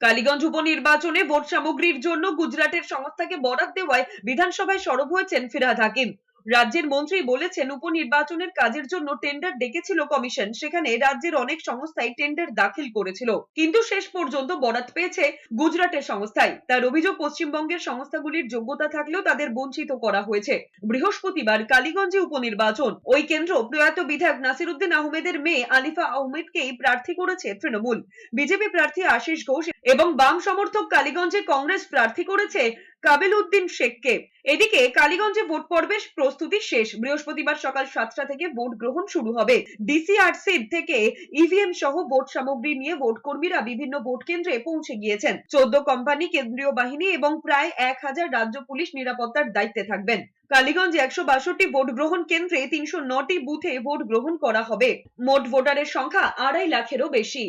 কালীগঞ্জ উপনির্বাচনে ভোট সামগ্রীর জন্য গুজরাটের সংস্থাকে বরাত দেওয়ায় বিধানসভায় সরব হয়েছেন ফিরহাদ হাকিম। রাজ্যের মন্ত্রী বলেছেন, উপনির্বাচনের কাজের জন্য টেন্ডার ডেকেছিল কমিশন সেখানে রাজ্যের অনেক সংস্থাই টেন্ডার দাখিল করেছিল। কিন্তু শেষ পর্যন্ত বরাত পেয়েছে গুজরাটের সংস্থায় তার অভিযোগ, পশ্চিমবঙ্গের সংস্থাগুলির যোগ্যতা থাকলেও তাদের বঞ্চিত করা হয়েছে। বৃহস্পতিবার কালীগঞ্জে উপনির্বাচন। ওই কেন্দ্র প্রয়াত বিধায়ক নাসিরুদ্দিন আহমেদের মেয়ে আলিফা আহমেদকেই প্রার্থী করেছে তৃণমূল। বিজেপি প্রার্থী আশিস ঘোষ এবং বাম সমর্থক কালীগঞ্জে কংগ্রেস প্রার্থী করেছে কাবিল উদ্দিন শেখকে। এদিকে কালীগঞ্জে ভোট পর্বের প্রস্তুতি শেষ। বৃহস্পতিবার সকাল সাতটা থেকে ভোট গ্রহণ শুরু হবে। ডিসিআরসি থেকে ইভিএম সহ ভোট সামগ্রী নিয়ে ভোট কর্মীরা বিভিন্ন ভোট কেন্দ্রে পৌঁছে গিয়েছেন। চোদ্দ কোম্পানি, কেন্দ্রীয় বাহিনী এবং প্রায় এক হাজার রাজ্য পুলিশ নিরাপত্তার দায়িত্বে থাকবেন। কালীগঞ্জে একশো বাষট্টি ভোট গ্রহণ কেন্দ্রে তিনশো নটি বুথে ভোট গ্রহণ করা হবে। মোট ভোটারের সংখ্যা আড়াই লাখেরও বেশি।